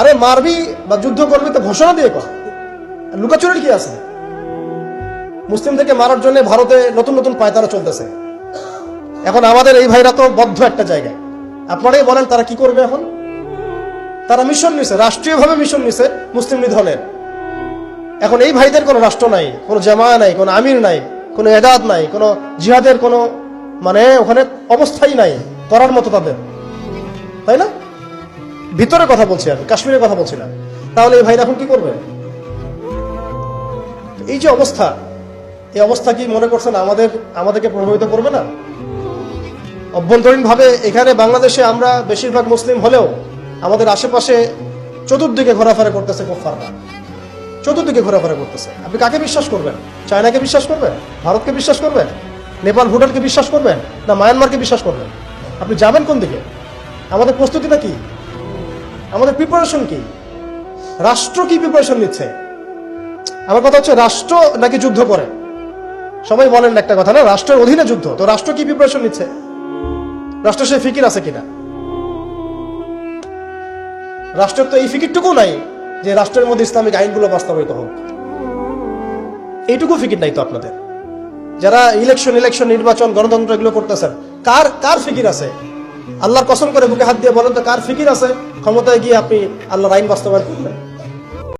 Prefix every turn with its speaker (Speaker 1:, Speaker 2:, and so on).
Speaker 1: আরে মারবি বা যুদ্ধ করবি তো ঘোষণা দিয়ে কর। লুকাচুরির কি আছে? মুসলিমদেরকে মারার জন্য ভারতে নতুন নতুন পায়তারা চলতেছে। এখন আমাদের এই ভাইরা তো বদ্ধ একটা জায়গায়। আপনারাই বলেন তারা কি করবে এখন? তারা মিশন নিছে, রাষ্ট্রীয়ভাবে মিশন নিছে মুসলিম নিধনের এখন এই ভাইদের কোনো রাষ্ট্র নাই, কোনো জামা নাই, কোনো আমির নাই, কোনো এদাদ নাই, কোনো জিহাদের কোনো মানে ওখানে অবস্থাই নাই, করার মতো তাদের। তাই না? ভিতরে কথা বলছি আমি, কাশ্মীরের কথা বলছি না। তাহলে এই ভাইরা এখন কি করবে? এই যে অবস্থা, এই অবস্থা কি মনে করছেন আমাদের, আমাদেরকে প্রভাবিত করবে না? অভ্যন্তরীণভাবে এখানে বাংলাদেশে আমরা বেশিরভাগ মুসলিম হলেও আমাদের আশেপাশে চতুর্দিকে ঘোরাফেরা করতেছে কোফাররা চতুর্দিকে ঘোরাফেরা করতেছে। আপনি কাকে বিশ্বাস করবেন? চায়নাকে বিশ্বাস করবেন? ভারতকে বিশ্বাস করবেন? নেপাল, ভুটানকে বিশ্বাস করবেন? না, মায়ানমারকে বিশ্বাস করবেন? আপনি যাবেন কোন দিকে? আমাদের প্রস্তুতিটা কি? আমাদের প্রিপারেশন কি? রাষ্ট্র কি প্রিপারেশন নিচ্ছে? আমার কথা হচ্ছে রাষ্ট্র নাকি যুদ্ধ করে? সবাই বলেন একটা কথা, না? রাষ্ট্রের অধীনে যুদ্ধ, তো রাষ্ট্র কি প্রিপারেশন নিচ্ছে? রাষ্ট্র সে ফিকির আছে কিনা? রাষ্ট্রের তো এই ফিকিরটুকু নাই যে রাষ্ট্রের মধ্যে ইসলামিক আইনগুলো বাস্তবায়িত হোক। এইটুকু ফিকির নাই তো আপনাদের। যারা ইলেকশন ইলেকশন নির্বাচন, গণতন্ত্র এগুলো করতেছেন, কার কার ফিকির আছে? আল্লাহর কসম করে বুকে হাত দিয়ে বলেন তো কার ফিকির আছে? ক্ষমতায় গিয়ে আপনি আল্লাহর আইন বাস্তবায়ন করবেন